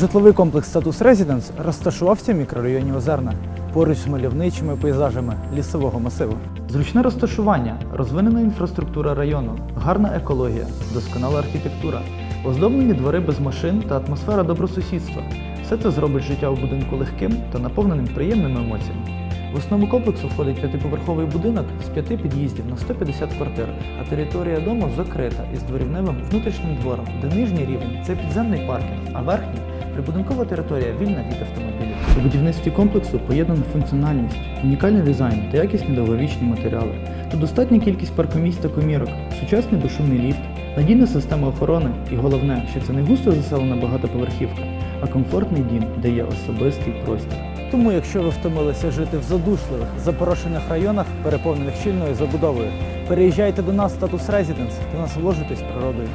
Житловий комплекс Статус Резіденс розташувався в мікрорайоні Озерна, поруч з мальовничими пейзажами лісового масиву. Зручне розташування, розвинена інфраструктура району, гарна екологія, досконала архітектура, оздоблені двори без машин та атмосфера добросусідства. Все це зробить життя у будинку легким та наповненим приємними емоціями. В основу комплексу входить п'ятиповерховий будинок з п'яти під'їздів на 150 квартир, а територія дому закрита із дворівневим внутрішнім двором, де нижній рівень це підземний паркінг, а верхній прибудинкова територія вільна від автомобілів. У будівництві комплексу поєднана функціональність, унікальний дизайн та якісні довговічні матеріали. Тут достатня кількість паркомісць та комірок, сучасний безшумний ліфт, надійна система охорони і головне, що це не густо заселена багатоповерхівка, а комфортний дім, де є особистий простір. Тому, якщо ви втомилися жити в задушливих, запорошених районах, переповнених щільною забудовою, переїжджайте до нас в статус Резіденс та насолоджуйтесь природою.